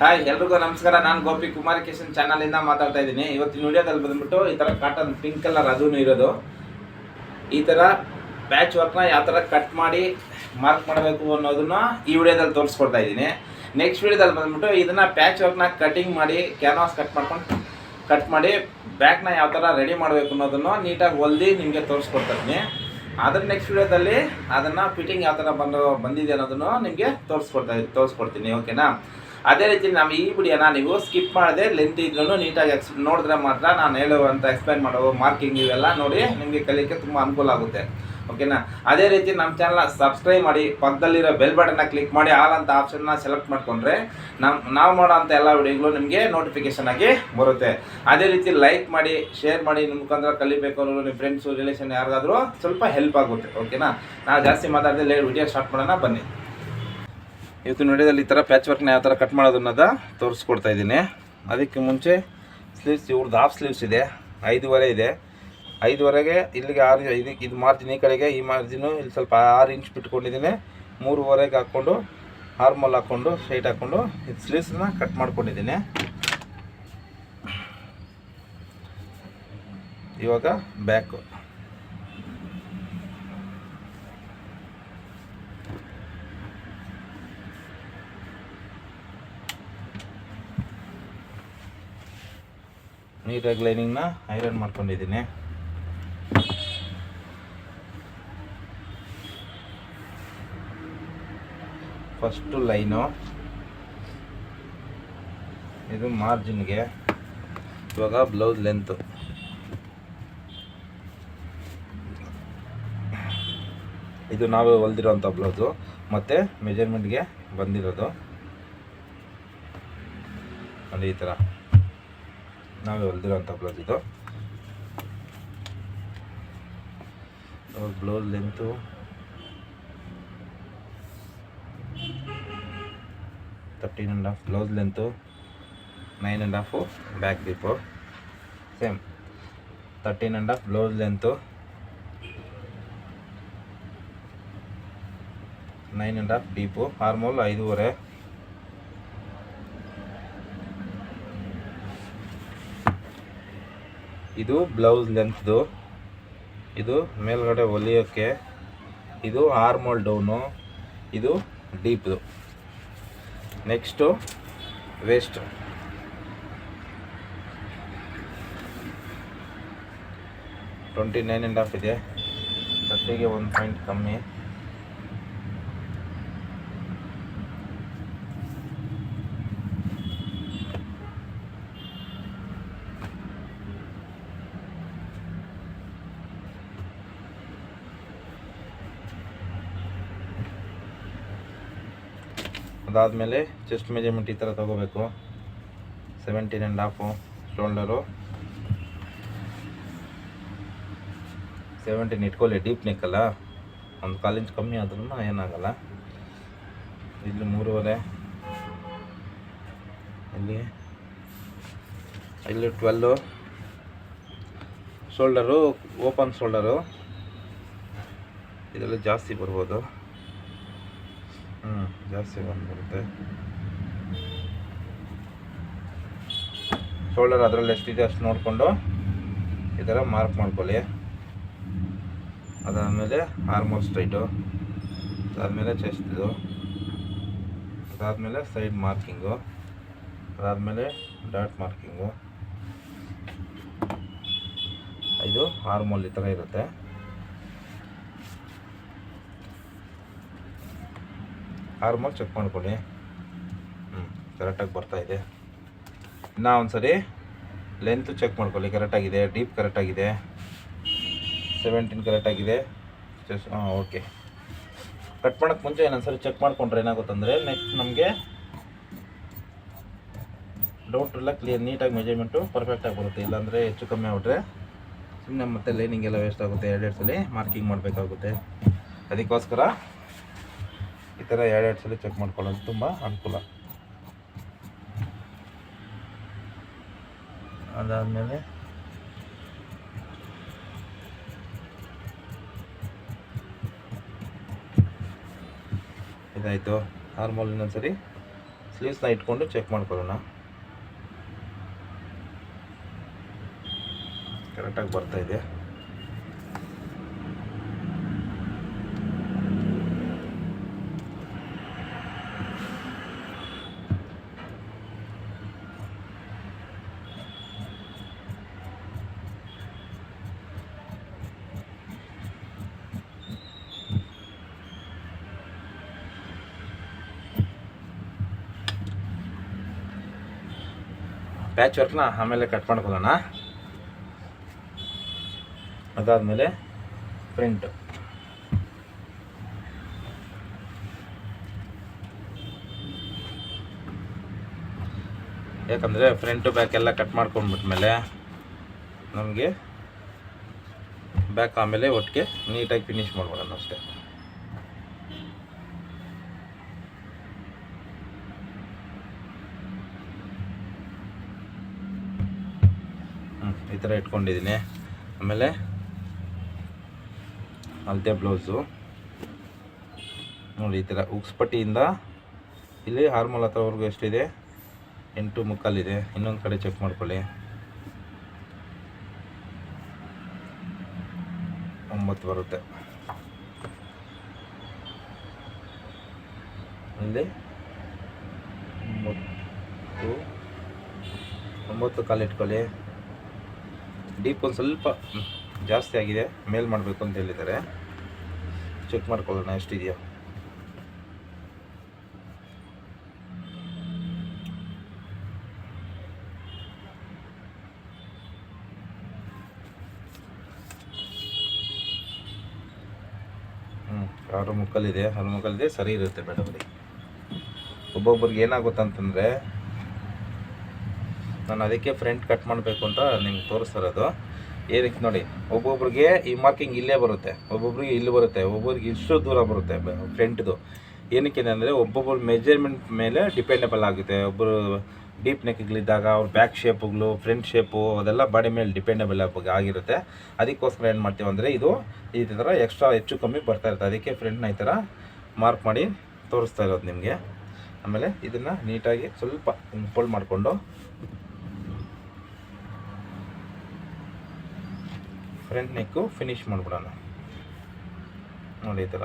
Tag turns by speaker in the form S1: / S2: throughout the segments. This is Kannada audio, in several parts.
S1: ಹಾಯ್ ಎಲ್ರಿಗೂ ನಮಸ್ಕಾರ. ನಾನು ಗೋಪಿ ಕುಮಾರ್ ಕಿಶನ್ ಇಂದ ಮಾತಾಡ್ತಾ ಇದ್ದೀನಿ. ಇವತ್ತಿನ ವಿಡಿಯೋದಲ್ಲಿ ಬಂದ್ಬಿಟ್ಟು ಈ ತರ ಕಾಟನ್ ಪಿಂಕ್ ಕಲರ್ ಅದೂ ಇರೋದು. ಈ ತರ ಪ್ಯಾಚ್ ವರ್ಕ್ನ ಯಾವ ಥರ ಕಟ್ ಮಾಡಿ ಮಾರ್ಕ್ ಮಾಡಬೇಕು ಅನ್ನೋದನ್ನ ಈ ವಿಡಿಯೋದಲ್ಲಿ ತೋರಿಸ್ಕೊಡ್ತಾ ಇದ್ದೀನಿ. ನೆಕ್ಸ್ಟ್ ವಿಡಿಯೋದಲ್ಲಿ ಬಂದ್ಬಿಟ್ಟು ಇದನ್ನ ಪ್ಯಾಚ್ ವರ್ಕ್ನ ಕಟಿಂಗ್ ಮಾಡಿ ಕ್ಯಾನ್ವಾಸ್ ಕಟ್ ಮಾಡ್ಕೊಂಡು ಕಟ್ ಮಾಡಿ ಬ್ಯಾಗ್ನ ಯಾವ ಥರ ರೆಡಿ ಮಾಡಬೇಕು ಅನ್ನೋದನ್ನು ನೀಟಾಗಿ ಹೊಲ್ದಿ ನಿಮಗೆ ತೋರಿಸ್ಕೊಡ್ತಾ ಇದ್ದೀನಿ. ಅದ್ರ ನೆಕ್ಸ್ಟ್ ವಿಡಿಯೋದಲ್ಲಿ ಅದನ್ನು ಫಿಟ್ಟಿಂಗ್ ಯಾವ ಥರ ಬಂದು ಬಂದಿದೆ ಅನ್ನೋದನ್ನು ನಿಮಗೆ ತೋರಿಸ್ಕೊಡ್ತಾ ತೋರಿಸ್ಕೊಡ್ತೀನಿ ಓಕೆನಾ ಅದೇ ರೀತಿ ನಾವು ಈ ವಿಡಿಯೋನ ನೀವು ಸ್ಕಿಪ್ ಮಾಡದೆ ಲೆಂತ್ ಇದ್ರೂ ನೀಟಾಗಿ ಎಕ್ಸ್ ನೋಡಿದ್ರೆ ಮಾತ್ರ ನಾನು ಹೇಳುವಂತ ಎಕ್ಸ್ಪ್ಲೈನ್ ಮಾಡೋ ಮಾರ್ಕಿಂಗ್ ಇವೆಲ್ಲ ನೋಡಿ ನಿಮಗೆ ಕಲಿಕೆ ತುಂಬ ಅನುಕೂಲ ಆಗುತ್ತೆ. ಓಕೆನಾ ಅದೇ ರೀತಿ ನಮ್ಮ ಚಾನಲ್ನ ಸಬ್ಸ್ಕ್ರೈಬ್ ಮಾಡಿ, ಪಕ್ಕದಲ್ಲಿರೋ ಬೆಲ್ ಬಟನ್ನ ಕ್ಲಿಕ್ ಮಾಡಿ ಆಲ್ ಅಂತ ಆಪ್ಷನ್ನ ಸೆಲೆಕ್ಟ್ ಮಾಡಿಕೊಂಡ್ರೆ ನಮ್ಮ ನಾವು ಮಾಡೋಂಥ ಎಲ್ಲ ವಿಡಿಯೋಗಳು ನಿಮಗೆ ನೋಟಿಫಿಕೇಶನ್ ಆಗಿ ಬರುತ್ತೆ. ಅದೇ ರೀತಿ ಲೈಕ್ ಮಾಡಿ ಶೇರ್ ಮಾಡಿ ನಿಮ್ಮ ಮುಖಾಂತರ ಕಲಿಬೇಕು ಅನ್ನೋರು ನಿಮ್ಮ ಫ್ರೆಂಡ್ಸು ರಿಲೇಷನ್ ಯಾರಿಗಾದರೂ ಸ್ವಲ್ಪ ಹೆಲ್ಪ್ ಆಗುತ್ತೆ. ಓಕೆನಾ ನಾವು ಜಾಸ್ತಿ ಮಾತಾಡದೆ ವಿಡಿಯೋ ಸ್ಟಾರ್ಟ್ ಮಾಡೋಣ, ಬನ್ನಿ. ಇವತ್ತಿನ ವಿಡಿಯೋದಲ್ಲಿ ಈ ಥರ ಪ್ಯಾಚ್ ವರ್ಕ್ನ ಯಾವ ಥರ ಕಟ್ ಮಾಡೋದು ಅನ್ನೋದ ತೋರಿಸ್ಕೊಡ್ತಾ ಇದ್ದೀನಿ. ಅದಕ್ಕೆ ಮುಂಚೆ ಸ್ಲೀವ್ಸ್ ಇವ್ರದ್ದು ಹಾಫ್ ಸ್ಲೀವ್ಸ್ ಇದೆ. ಐದುವರೆ ಇದೆ. ಐದುವರೆಗೆ ಇಲ್ಲಿಗೆ ಆರು ಇದಕ್ಕೆ ಇದು ಮಾರ್ಜಿನ್ ಈ ಕಡೆಗೆ, ಈ ಮಾರ್ಜಿನು ಇಲ್ಲಿ ಸ್ವಲ್ಪ ಆರು ಇಂಚ್ ಬಿಟ್ಕೊಂಡಿದ್ದೀನಿ. ಮೂರುವರೆಗೆ ಹಾಕ್ಕೊಂಡು ಹಾರ್ಮಲ್ ಹಾಕ್ಕೊಂಡು ಸ್ಟ್ರೈಟ್ ಹಾಕ್ಕೊಂಡು ಇದು ಸ್ಲೀವ್ಸನ್ನ ಕಟ್ ಮಾಡ್ಕೊಂಡಿದ್ದೀನಿ. ಇವಾಗ ಬ್ಯಾಕು ನೀಟಾಗಿ ಲೈನಿಂಗ್ನ ಐರನ್ ಮಾಡ್ಕೊಂಡಿದ್ದೀನಿ. First line. ಇದು ಮಾರ್ಜಿನ್ಗೆ. ಇವಾಗ ಬ್ಲೌಸ್ ಲೆಂತು. ಇದು ನಾವೇ ಹೊಲ್ದಿರೋಂಥ ಬ್ಲೌಸು. ಮತ್ತು ಮೆಜರ್ಮೆಂಟ್ಗೆ ಬಂದಿರೋದು. ನೋಡಿ ಈ ಥರ. ನಾವೇ ಹೊಲ್ದಿರೋಂಥ ಬ್ಲೌಸ್ ಇದು. Blouse length thirteen and half blouse length nine and half back deep same thirteen and half blouse length nine and half deep armhole ಐದೂವರೆ. ಇದು ಬ್ಲೌಸ್ ಲೆಂತ್ದು ಇದು ಮೇಲ್ಗಡೆ ಹೊಲಿಯೋಕ್ಕೆ ಇದು ಆರ್ಮೋಲ್ ಡೌನು ಇದು ಡೀಪ್ದು next waist twenty nine and half ಇದೆ. ತರ್ಟಿಗೆ ಒಂದು ಪಾಯಿಂಟ್ ಕಮ್ಮಿ. ಅದಾದಮೇಲೆ ಚೆಸ್ಟ್ ಮೆಜರ್ಮೆಂಟ್ ಈ ಥರ ತೊಗೋಬೇಕು. Seventeen and half shoulder seventeen ಇಟ್ಕೊಳ್ಳಿ ಡೀಪ್ ನೆಕ್ಕಲ್ಲ ಒಂದು ಕಾಲು ಇಂಚ್ ಕಮ್ಮಿ ಆದ್ರೂ ಏನಾಗಲ್ಲ. ಇಲ್ಲಿ ಮೂರುವರೆ. ಇಲ್ಲಿ. ಇಲ್ಲಿ ಟ್ವೆಲ್ಲು ಶೋಲ್ಡರು ಓಪನ್ ಶೋಲ್ಡರು ಇದರಲ್ಲಿ ಜಾಸ್ತಿ ಬರ್ಬೋದು. ಹ್ಞೂ ಜಾಸ್ತಿ ಬಂದ್ಬಿಡುತ್ತೆ. ಶೋಲ್ಡರ್ ಅದರಲ್ಲಿ ಎಷ್ಟಿದೆ ಅಷ್ಟು ನೋಡಿಕೊಂಡು ಈ ಥರ ಮಾರ್ಕ್ ಮಾಡ್ಕೊಳ್ಳಿ. ಅದಾದಮೇಲೆ ಆರ್ಮೋರ್ ಸ್ಟ್ರೈಟು ಅದಾದಮೇಲೆ ಚೆಸ್ಟ್ದು ಅದಾದಮೇಲೆ ಸೈಡ್ ಮಾರ್ಕಿಂಗು ಅದಾದಮೇಲೆ ಡಾಟ್ ಮಾರ್ಕಿಂಗು ಇದು ಆರ್ಮೋಲ್ ಈ ಥರ ಇರುತ್ತೆ. ಆರ್ಮೋಲ್ ಚೆಕ್ ಮಾಡ್ಕೊಳ್ಳಿ. ಹ್ಞೂ ಕರೆಕ್ಟಾಗಿ ಬರ್ತಾ ಇದೆ. ಇನ್ನೂ ಒಂದು ಸರಿ ಲೆಂತ್ ಚೆಕ್ ಮಾಡ್ಕೊಳ್ಳಿ ಕರೆಕ್ಟಾಗಿದೆ ಡೀಪ್ ಕರೆಕ್ಟಾಗಿದೆ ಸೆವೆಂಟೀನ್ ಕರೆಕ್ಟಾಗಿದೆ ಚೆಸ್ ಹಾಂ ಓಕೆ ಕಟ್ ಮಾಡೋಕ್ಕೆ ಮುಂಚೆ ಇನ್ನೊಂದು ಸರಿ ಚೆಕ್ ಮಾಡಿಕೊಂಡ್ರೆ ಏನಾಗುತ್ತಂದರೆ ನೆಕ್ಸ್ಟ್ ನಮಗೆ ಡೌಟ್ ಎಲ್ಲ ಕ್ಲಿಯರ್ ನೀಟಾಗಿ ಮೆಜರ್ಮೆಂಟು ಪರ್ಫೆಕ್ಟಾಗಿ ಬರುತ್ತೆ. ಇಲ್ಲಾಂದರೆ ಹೆಚ್ಚು ಕಮ್ಮಿ ಆಗ್ಬಿಟ್ರೆ ಸುಮ್ಮನೆ ಮತ್ತೆ ಲೈನಿಂಗ್ ಎಲ್ಲ ವೇಸ್ಟ್ ಆಗುತ್ತೆ ಎರಡೆರಡು ಸಲ ಮಾರ್ಕಿಂಗ್ ಮಾಡಬೇಕಾಗುತ್ತೆ. ಅದಕ್ಕೋಸ್ಕರ ಈ ಥರ ಎರಡೆರಡು ಸಲ ಚೆಕ್ ಮಾಡ್ಕೊಳ್ಳೋದು ತುಂಬ ಅನುಕೂಲ. ಅದಾದಮೇಲೆ ಇದಾಯಿತು. ನಾರ್ಮಲ್ ಇನ್ನೊಂದ್ಸರಿ ಸ್ಲೀವ್ಸ್ನ ಇಟ್ಕೊಂಡು ಚೆಕ್ ಮಾಡ್ಕೊಳ್ಳೋಣ. ಕರೆಕ್ಟಾಗಿ ಬರ್ತಾ ಇದೆ. ಪ್ಯಾಚ್ ವರ್ಕ್ನ ಆಮೇಲೆ ಕಟ್ ಮಾಡ್ಕೊಳ್ಳೋಣ ಅದಾದಮೇಲೆ ಪ್ರಿಂಟ್ ಯಾಕಂದರೆ ಫ್ರಂಟು ಬ್ಯಾಕ್ ಎಲ್ಲ ಕಟ್ ಮಾಡ್ಕೊಂಡ್ಬಿಟ್ಮೇಲೆ ನಮಗೆ ಬ್ಯಾಕ್ ಆಮೇಲೆ ಒಟ್ಟಿಗೆ ನೀಟಾಗಿ ಫಿನಿಶ್ ಮಾಡ್ಬಿಡೋಣ ಅಷ್ಟೇ ಹ್ಞೂ ಈ ಥರ ಇಟ್ಕೊಂಡಿದ್ದೀನಿ. ಆಮೇಲೆ ಅಳತೆ ಬ್ಲೌಸು. ನೋಡಿ, ಈ ಥರ ಉಕ್ಸ್ಪಟ್ಟಿಯಿಂದ ಇಲ್ಲಿ ಹಾರ್ಮೋಲ್ ಹತ್ರವರೆಗೂ ಎಷ್ಟಿದೆ? ಎಂಟು ಮುಕ್ಕಾಲಿದೆ ಇನ್ನೊಂದು ಕಡೆ ಚೆಕ್ ಮಾಡ್ಕೊಳ್ಳಿ. ಒಂಬತ್ತು ಬರುತ್ತೆ. ಇಲ್ಲಿ ಒಂಬತ್ತು ಒಂಬತ್ತು ಕಾಲು ಇಟ್ಕೊಳ್ಳಿ. ಡೀಪ್ ಒಂದು ಸ್ವಲ್ಪ ಜಾಸ್ತಿ ಆಗಿದೆ, ಮೇಲ್ ಮಾಡಬೇಕು ಅಂತ ಹೇಳಿದ್ದಾರೆ. ಚೆಕ್ ಮಾಡ್ಕೊಳ್ಳೋಣ, ಎಷ್ಟಿದೆಯಾ. ಹ್ಞೂ ಆರು ಮುಕ್ಕಲ್ಲಿದೆ ಆರು ಮುಕ್ಕಲ್ಲಿದೆ ಸರಿ ಇರುತ್ತೆ ಬೇಡವರಿ ಒಬ್ಬೊಬ್ಬರಿಗೆ ಏನಾಗುತ್ತಂತಂದರೆ ನಾನು ಅದಕ್ಕೆ ಫ್ರಂಟ್ ಕಟ್ ಮಾಡಬೇಕು ಅಂತ ನಿಮ್ಗೆ ತೋರಿಸ್ತಿರೋದು ಏನಕ್ಕೆ ನೋಡಿ, ಒಬ್ಬೊಬ್ರಿಗೆ ಈ ಮಾರ್ಕಿಂಗ್ ಇಲ್ಲೇ ಬರುತ್ತೆ. ಒಬ್ಬೊಬ್ರಿಗೆ ಇಲ್ಲಿ ಬರುತ್ತೆ, ಒಬ್ಬೊಬ್ರಿಗೆ ಇಷ್ಟು ದೂರ ಬರುತ್ತೆ ಫ್ರಂಟ್ದು ಏನಕ್ಕೆ ಅಂದರೆ ಒಬ್ಬೊಬ್ರು ಮೆಜರ್ಮೆಂಟ್ ಮೇಲೆ ಡಿಪೆಂಡಬಲ್ ಆಗುತ್ತೆ. ಒಬ್ಬರು ಡೀಪ್ ನೆಕ್ಗಳಿದ್ದಾಗ ಅವ್ರ ಬ್ಯಾಕ್ ಶೇಪುಗಳು ಫ್ರಂಟ್ ಶೇಪು ಅದೆಲ್ಲ ಬಾಡಿ ಮೇಲೆ ಡಿಪೆಂಡಬಲ್ ಆಗಿರುತ್ತೆ. ಅದಕ್ಕೋಸ್ಕರ ಏನು ಮಾಡ್ತೀವಿ ಅಂದರೆ ಇದು ಈ ಥರ ಎಕ್ಸ್ಟ್ರಾ ಹೆಚ್ಚು ಕಮ್ಮಿ ಬರ್ತಾ ಇರುತ್ತೆ. ಅದಕ್ಕೆ ಫ್ರಂಟ್ನ ಈ ಥರ ಮಾರ್ಕ್ ಮಾಡಿ ತೋರಿಸ್ತಾ ಇರೋದು ನಿಮಗೆ. ಆಮೇಲೆ ಇದನ್ನು ನೀಟಾಗಿ ಸ್ವಲ್ಪ ಫೋಲ್ಡ್ ಮಾಡಿಕೊಂಡು ಫ್ರಂಟ್ ನೆಕ್ಕು ಫಿನಿಶ್ ಮಾಡಿಬಿಡೋಣ. ನೋಡಿ ಈ ಥರ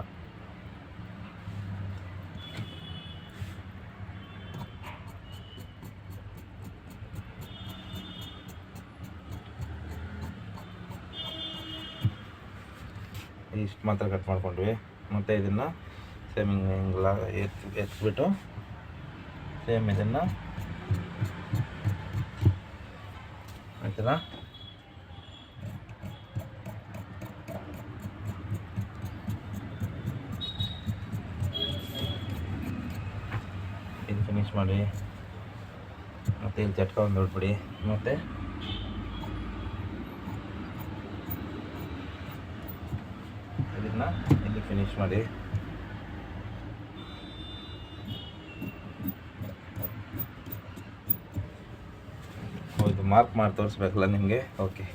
S1: ಇಷ್ಟು ಮಾತ್ರ ಕಟ್ ಮಾಡ್ಕೊಂಡ್ವಿ. ಮತ್ತು ಇದನ್ನು ಸೇಮ್ ಹಿಂಗೆ ಹಿಂಗೆಲ್ಲ ಎತ್ ಸೇಮ್ ಇದನ್ನು ಆಯ್ತಲ್ಲ? ಮಾಡಿ. ಮತ್ತು ಇಲ್ಲಿ ಚಟ್ಕ ಒಂದು ಹೊಡ್ಬಿಡಿ ಮತ್ತು ಇಲ್ಲಿ ಫಿನಿಶ್ ಮಾಡಿ. ಇದು ಮಾರ್ಕ್ ಮಾಡಿ ತೋರಿಸ್ಬೇಕಲ್ಲ ನಿಮಗೆ? ಓಕೆ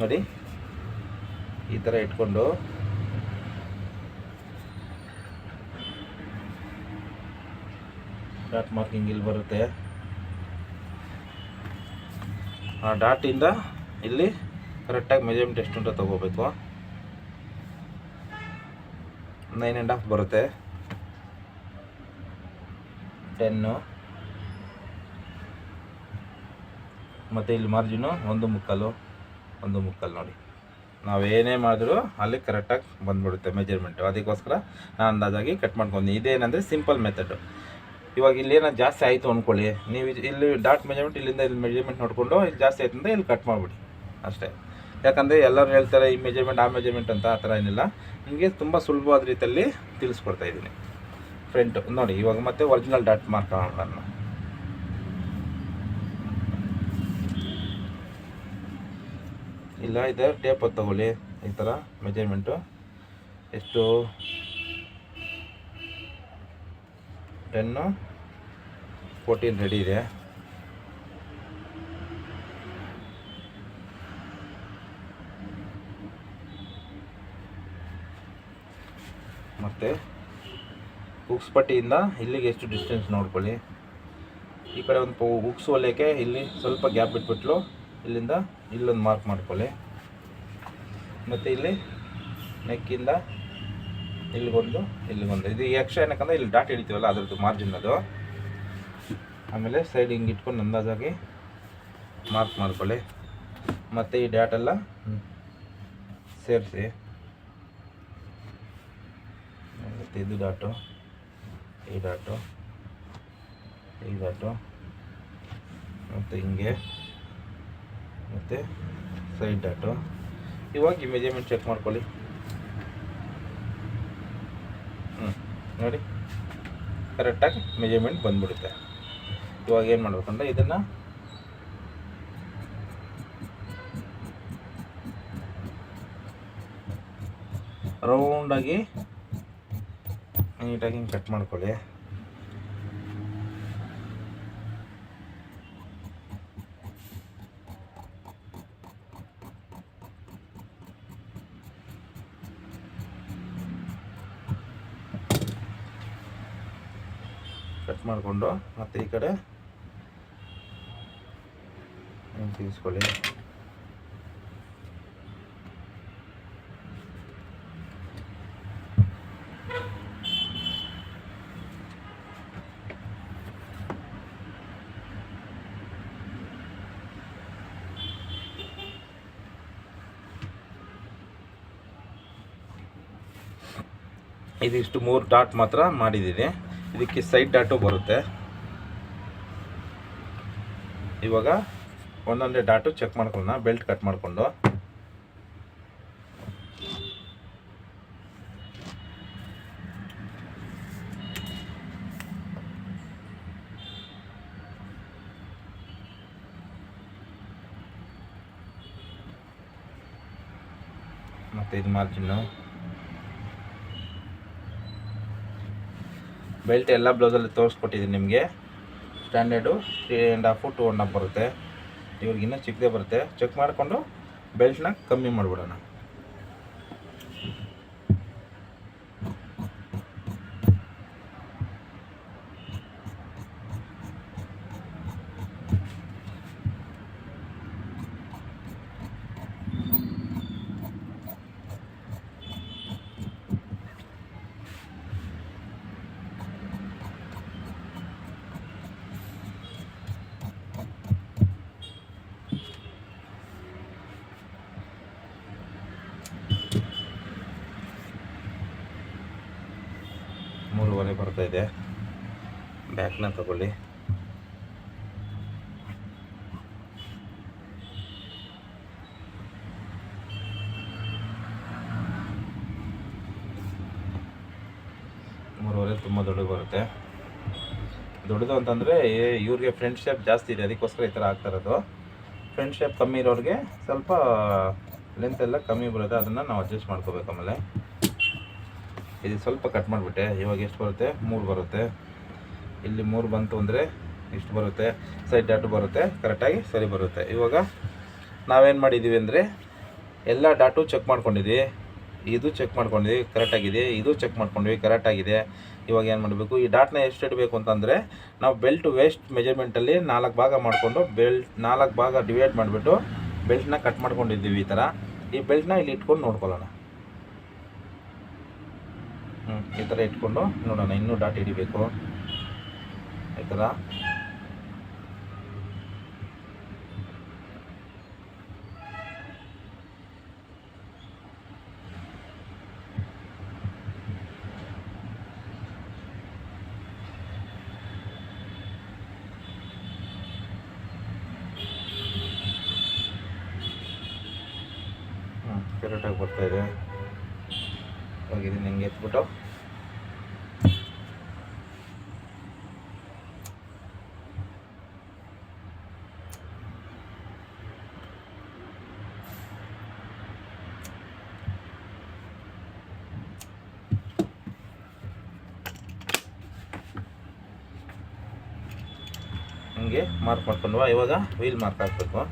S1: ನೋಡಿ. ಈ ಥರ ಇಟ್ಕೊಂಡು ಡಾಟ್ ಮಾರ್ಕಿಂಗ್ ಇಲ್ಲಿ ಬರುತ್ತೆ. ಆ ಡಾಟಿಂದ ಇಲ್ಲಿ ಕರೆಕ್ಟಾಗಿ ಮೆಜರ್ಮೆಂಟ್ ಎಷ್ಟು ಅಂತ ತಗೋಬೇಕು. ನೈನ್ ಆ್ಯಂಡ್ ಹಾಫ್ ಬರುತ್ತೆ. ಟೆನ್ನು ಮತ್ತು ಇಲ್ಲಿ ಮಾರ್ಜಿನು ಒಂದು ಮುಕ್ಕಲು ಒಂದು ಮುಕ್ಕಲು ನೋಡಿ. ನಾವೇನೇ ಮಾಡಿದ್ರು ಅಲ್ಲಿ ಕರೆಕ್ಟಾಗಿ ಬಂದುಬಿಡುತ್ತೆ ಮೆಜರ್ಮೆಂಟು ಅದಕ್ಕೋಸ್ಕರ ನಾನು ಅಂದಾಜಾಗಿ ಕಟ್ ಮಾಡ್ಕೊಂಡು ಇದೇನಂದರೆ ಸಿಂಪಲ್ ಮೆಥಡು ಇವಾಗ ಇಲ್ಲಿ ಏನೋ ಜಾಸ್ತಿ ಆಯಿತು ಅಂದ್ಕೊಳ್ಳಿ ನೀವು ಇಲ್ಲಿ ಡಾಟ್ ಮೆಜರ್ಮೆಂಟ್ ಇಲ್ಲಿಂದ ಇಲ್ಲಿ ಮೆಜರ್ಮೆಂಟ್ ನೋಡಿಕೊಂಡು ಇಲ್ಲಿ ಜಾಸ್ತಿ ಆಯ್ತು ಅಂದರೆ ಇಲ್ಲಿ ಕಟ್ ಮಾಡಿಬಿಡಿ. ಅಷ್ಟೇ. ಯಾಕಂದರೆ ಎಲ್ಲರೂ ಹೇಳ್ತಾರೆ ಈ ಮೆಜರ್ಮೆಂಟ್ ಆ ಮೆಜರ್ಮೆಂಟ್ ಅಂತ ಆ ಥರ ಏನಿಲ್ಲ. ನಿಮಗೆ ತುಂಬ ಸುಲಭವಾದ ರೀತಿಯಲ್ಲಿ ತಿಳಿಸ್ಕೊಡ್ತಾ ಇದ್ದೀನಿ. ಫ್ರಂಟ್ ನೋಡಿ, ಇವಾಗ ಮತ್ತೆ ಒರಿಜಿನಲ್ ಡಾಟ್ ಮಾರ್ಕ್ ಮಾಡೋಣ ಇಲ್ಲ, ಇದೆ ಟೇಪ್ ತಗೊಳ್ಳಿ. ಈ ಥರ ಮೆಜರ್ಮೆಂಟು ಎಷ್ಟು? ಟೆನ್ನು ಫೋರ್ಟೀನ್ ರೆಡಿ ಇದೆ. ಮತ್ತು ಉಕ್ಸ್ಪಟ್ಟಿಯಿಂದ ಇಲ್ಲಿಗೆ ಎಷ್ಟು ಡಿಸ್ಟೆನ್ಸ್ ನೋಡ್ಕೊಳ್ಳಿ. ಈ ಕಡೆ ಒಂದು ಉಕ್ಸ್ ಹೊಲಿಯೋಕ್ಕೆ ಇಲ್ಲಿ ಸ್ವಲ್ಪ ಗ್ಯಾಪ್ ಬಿಟ್ಬಿಟ್ಲು ಇಲ್ಲಿಂದ ಇಲ್ಲೊಂದು ಮಾರ್ಕ್ ಮಾಡ್ಕೊಳ್ಳಿ. ಮತ್ತು ಇಲ್ಲಿ ನೆಕ್ಕಿಂದ ಇಲ್ಲಿಗೊಂದು ಇಲ್ಲಿಗೊಂದು. ಇದು ಎಕ್ಸ್ಟ್ರಾ ಏನಕ್ಕಂದ್ರೆ ಇಲ್ಲಿ ಡಾಟ್ ಹಿಡಿತೀವಲ್ಲ, ಅದ್ರದ್ದು ಮಾರ್ಜಿನ್ ಅದು. ಆಮೇಲೆ ಸೈಡ್ ಹಿಂಗೆ ಇಟ್ಕೊಂಡು ಅಂದಾಜಾಗಿ ಮಾರ್ಕ್ ಮಾಡ್ಕೊಳ್ಳಿ. ಮತ್ತು ಈ ಡಾಟೆಲ್ಲ ಸೇರಿಸಿ. ಮತ್ತು ಇದು ಡಾಟು ಈ ಡಾಟು ಈ ಡಾಟು ಮತ್ತು ಹಿಂಗೆ, ಮತ್ತು ಸೈಡ್ ಡಾಟು ಇವಾಗ ಈ ಮೆಜರ್ಮೆಂಟ್ ಚೆಕ್ ಮಾಡ್ಕೊಳ್ಳಿ ಹ್ಞೂ ನೋಡಿ. ಕರೆಕ್ಟಾಗಿ ಮೆಜರ್ಮೆಂಟ್ ಬಂದ್ಬಿಡುತ್ತೆ. ಇವಾಗ ಏನು ಮಾಡಬೇಕಂದ್ರೆ ಇದನ್ನು ರೌಂಡಾಗಿ ನೀಟಾಗಿ ಹಿಂಗೆ ಕಟ್ ಮಾಡ್ಕೊಳ್ಳಿ ಕಟ್ ಮಾಡಿಕೊಂಡು ಮತ್ತೆ ಈ ಕಡೆ ಹಿಂಗೆ ತಿರ್ಗಿಸ್ಕೊಳ್ಳಿ ಇದಿಷ್ಟು ಮೂರು ಡಾಟ್ ಮಾತ್ರ ಮಾಡಿದ್ದೀನಿ. ಇದಕ್ಕೆ ಸೈಡ್ ಡಾಟು ಬರುತ್ತೆ. ಇವಾಗ ಒಂದೊಂದೇ ಡಾಟು ಚೆಕ್ ಮಾಡ್ಕೊಳ್ಳೋಣ ಬೆಲ್ಟ್ ಕಟ್ ಮಾಡಿಕೊಂಡು. ಮತ್ತು ಇದು ಮಾರ್ಜಿನ್ನು ಬೆಲ್ಟ್ ಎಲ್ಲ ಬ್ಲೌಸಲ್ಲಿ ತೋರಿಸ್ಕೊಟ್ಟಿದ್ದೀನಿ ನಿಮಗೆ. Standard three and half two and half ಬರುತ್ತೆ. ಇವ್ರಿಗೆ ಇನ್ನೂ ಚಿಕ್ಕದೇ ಬರುತ್ತೆ. ಚೆಕ್ ಮಾಡಿಕೊಂಡು ಬೆಲ್ಟ್ನ ಕಮ್ಮಿ ಮಾಡಿಬಿಡೋಣ ಮೂರುವರೆ ಬರ್ತಾ ಇದೆ ಬ್ಯಾಕ್ನ ತಗೊಳ್ಳಿ. ಮೂರುವರೆ ತುಂಬ ದೊಡ್ಡ ಬರುತ್ತೆ. ದೊಡ್ಡದು ಅಂತಂದರೆ ಇವ್ರಿಗೆ ಫ್ರೆಂಡ್ ಶೇಪ್ ಜಾಸ್ತಿ ಇದೆ, ಅದಕ್ಕೋಸ್ಕರ ಈ ಥರ ಆಗ್ತಾ ಇರೋದು. ಫ್ರಂಟ್ ಶೇಪ್ ಕಮ್ಮಿ ಇರೋರಿಗೆ ಸ್ವಲ್ಪ ಲೆಂತ್ ಎಲ್ಲ ಕಮ್ಮಿ ಬರುತ್ತೆ, ಅದನ್ನು ನಾವು ಅಡ್ಜಸ್ಟ್ ಮಾಡ್ಕೋಬೇಕು ಆಮೇಲೆ. ಇದು ಸ್ವಲ್ಪ ಕಟ್ ಮಾಡಿಬಿಟ್ಟೆ. ಇವಾಗ ಎಷ್ಟು ಬರುತ್ತೆ? ಮೂರು ಬರುತ್ತೆ. ಇಲ್ಲಿ ಮೂರು ಬಂತು ಅಂದರೆ ಇಷ್ಟು ಬರುತ್ತೆ. ಸೈಡ್ ಡಾಟು ಬರುತ್ತೆ. ಕರೆಕ್ಟಾಗಿ ಸರಿ ಬರುತ್ತೆ. ಇವಾಗ ನಾವೇನು ಮಾಡಿದ್ದೀವಿ ಅಂದರೆ ಎಲ್ಲ ಡಾಟು ಚೆಕ್ ಮಾಡ್ಕೊಂಡಿದ್ವಿ. ಇದು ಚೆಕ್ ಮಾಡ್ಕೊಂಡಿದ್ವಿ. ಕರೆಕ್ಟಾಗಿದೆ ಇದು ಚೆಕ್ ಮಾಡ್ಕೊಂಡ್ವಿ ಕರೆಕ್ಟಾಗಿದೆ ಇವಾಗ ಏನು ಮಾಡಬೇಕು? ಈ ಡಾಟ್ನ ಎಷ್ಟು ಇಡಬೇಕು ಅಂತಂದರೆ ನಾವು ಬೆಲ್ಟ್ ವೇಸ್ಟ್ ಮೆಜರ್ಮೆಂಟಲ್ಲಿ ನಾಲ್ಕು ಭಾಗ ಮಾಡಿಕೊಂಡು ಬೆಲ್ಟ್ ನಾಲ್ಕು ಭಾಗ ಡಿವೈಡ್ ಮಾಡಿಬಿಟ್ಟು ಬೆಲ್ಟ್ನ ಕಟ್ ಮಾಡ್ಕೊಂಡಿದ್ದೀವಿ ಈ ಥರ ಈ ಬೆಲ್ಟ್ನ ಇಲ್ಲಿ ಇಟ್ಕೊಂಡು ನೋಡ್ಕೊಳ್ಳೋಣ. ಈ ಥರ ಇಟ್ಕೊಂಡು ನೋಡೋಣ, ಇನ್ನೂ ಡಾಟ್ ಹಿಡಿಬೇಕು. ಈ ಥರ. ಕರೆಕ್ಟಾಗಿ ಬರ್ತಾ ಇದೆ. ಹೋಗಿದ್ದೀನಿ ಹಿಂಗೆ ಎತ್ಬಿಟ್ಟು? ಹಿಂಗೆ ಮಾರ್ಕ್ ಮಾಡ್ಕೊಂಡ್ವಾ. ಇವಾಗ ವೀಲ್ ಮಾರ್ಕ್ ಹಾಕ್ಬೇಕು.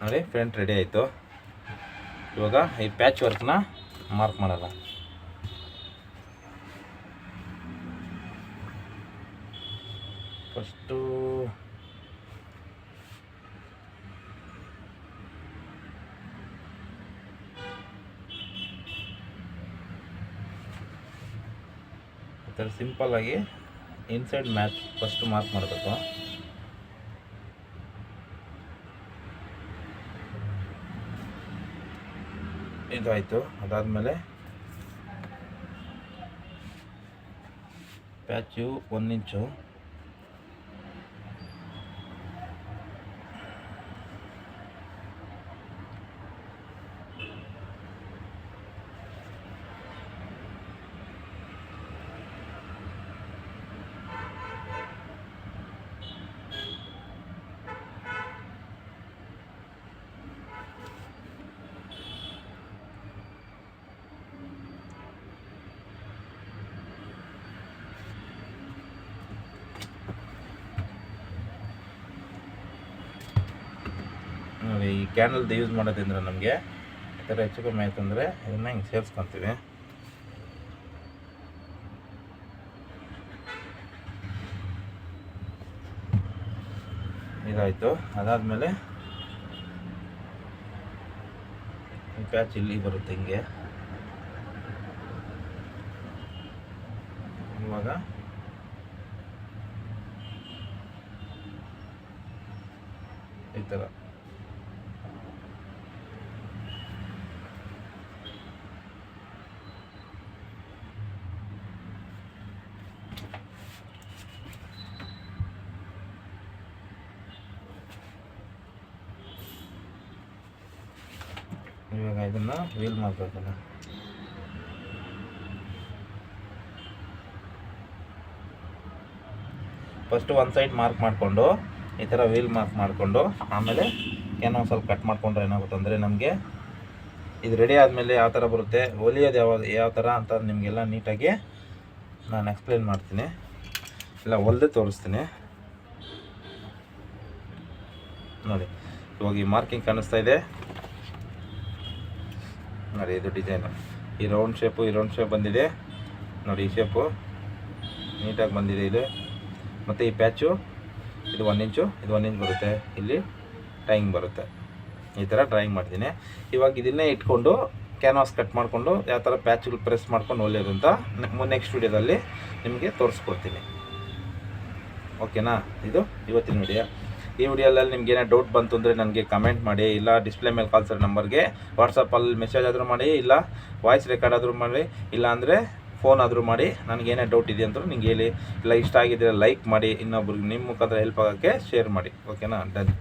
S1: ನೋಡಿ ಫ್ರಂಟ್ ರೆಡಿ ಆಯಿತು. ಇವಾಗ ಈ ಪ್ಯಾಚ್ ವರ್ಕ್ನ ಮಾರ್ಕ್ ಮಾಡಲ್ಲ. ಫಸ್ಟು ಥರ ಸಿಂಪಲ್ಲಾಗಿ ಇನ್ಸೈಡ್ ಮ್ಯಾಚ್ ಫಸ್ಟ್ ಮಾರ್ಕ್ ಮಾಡಬೇಕು. ಇದಾಯಿತು ಅದಾದಮೇಲೆ ಪ್ಯಾಚು ಒಂದು ಇಂಚು ನೋಡಿ ಈ ಕ್ಯಾನಲ್ದು ಯೂಸ್ ಮಾಡೋದ್ರಿಂದ ನಮಗೆ ಈ ಥರ ಹೆಚ್ಚು ಕಮ್ಮಿ ಆಯ್ತು ಅಂದರೆ ಅದನ್ನು ಹಿಂಗೆ ಸೇರಿಸ್ಕೊತೀವಿ. ಇದಾಯಿತು. ಅದಾದಮೇಲೆ ಪ್ಯಾಚ್ ಇಲ್ಲಿ ಬರುತ್ತೆ ಹಿಂಗೆ. ಇವಾಗ ಈ ಥರ ಇವಾಗ ಇದನ್ನ ವೀಲ್ ಮಾಡಬೇಕಲ್ಲ ಫಸ್ಟು ಒಂದು ಸೈಡ್ ಮಾರ್ಕ್ ಮಾಡಿಕೊಂಡು, ಈ ಥರ ವೀಲ್ ಮಾರ್ಕ್ ಮಾಡಿಕೊಂಡು, ಆಮೇಲೆ ಏನೋ ಸ್ವಲ್ಪ ಕಟ್ ಮಾಡ್ಕೊಂಡ್ರೆ ಏನಾಗುತ್ತೆ ಅಂದರೆ ನಮಗೆ ಇದು ರೆಡಿ ಆದಮೇಲೆ ಯಾವ ಥರ ಬರುತ್ತೆ, ಹೊಲಿಯೋದು ಯಾವ ಯಾವ ಥರ ಅಂತ ನಿಮಗೆಲ್ಲ ನೀಟಾಗಿ ನಾನು ಎಕ್ಸ್ಪ್ಲೇನ್ ಮಾಡ್ತೀನಿ. ಇಲ್ಲ ಹೊಲ್ದೆ ತೋರಿಸ್ತೀನಿ. ನೋಡಿ, ಇವಾಗ ಈ ಮಾರ್ಕಿಂಗ್ ಕಾಣಿಸ್ತಾ ಇದೆ. ನೋಡಿ ಇದು ಡಿಸೈನು ಈ ರೌಂಡ್ ಶೇಪು ಈ ರೌಂಡ್ ಶೇಪ್ ಬಂದಿದೆ. ನೋಡಿ, ಈ ಶೇಪು ನೀಟಾಗಿ ಬಂದಿದೆ ಇದು. ಮತ್ತು ಈ ಪ್ಯಾಚು ಇದು ಒನ್ ಇಂಚು ಇದು ಒನ್ ಇಂಚ್ ಬರುತ್ತೆ. ಇಲ್ಲಿ ಡ್ರಾಯಿಂಗ್ ಬರುತ್ತೆ. ಈ ಥರ ಡ್ರಾಯಿಂಗ್ ಮಾಡ್ತೀನಿ. ಇವಾಗ ಇದನ್ನೇ ಇಟ್ಕೊಂಡು ಕ್ಯಾನ್ವಾಸ್ ಕಟ್ ಮಾಡಿಕೊಂಡು ಯಾವ ಥರ ಪ್ಯಾಚ್ಗಳು ಪ್ರೆಸ್ ಮಾಡ್ಕೊಂಡು ಹೊಲಿಯೋದು ಅಂತ ನೆಕ್ಸ್ಟ್ ವಿಡಿಯೋದಲ್ಲಿ ನಿಮಗೆ ತೋರಿಸ್ಕೊಡ್ತೀನಿ. ಓಕೆನಾ ಇದು ಇವತ್ತಿನ ವಿಡಿಯೋ ಈ ವಿಡಿಯೋದಲ್ಲಿ ನಿಮ್ಗೆ ಏನೋ ಡೌಟ್ ಬಂತು ಅಂದರೆ ನನಗೆ ಕಮೆಂಟ್ ಮಾಡಿ, ಇಲ್ಲ ಡಿಸ್ಪ್ಲೇ ಮೇಲೆ ಕಾಲ್ಸರ್ ನಂಬರ್ಗೆ ವಾಟ್ಸಪ್ಪಲ್ಲಿ ಮೆಸೇಜ್ ಆದರೂ ಮಾಡಿ, ಇಲ್ಲ ವಾಯ್ಸ್ ರೆಕಾರ್ಡ್ ಆದರೂ ಮಾಡಿ, ಇಲ್ಲ ಅಂದರೆ ಫೋನ್ ಆದರೂ ಮಾಡಿ, ನನಗೆ ಏನೇ ಡೌಟ್ ಇದೆ ಅಂತ ನಿಂಗೆ ಹೇಳಿ. ಇಲ್ಲ ಇಷ್ಟ ಆಗಿದ್ದರೆ ಲೈಕ್ ಮಾಡಿ, ಇನ್ನೊಬ್ರಿಗೆ ನಿಮ್ಮ ಮುಖಾಂತರ ಹೆಲ್ಪ್ ಆಗೋಕ್ಕೆ ಶೇರ್ ಮಾಡಿ. ಓಕೆನಾ ಡನ್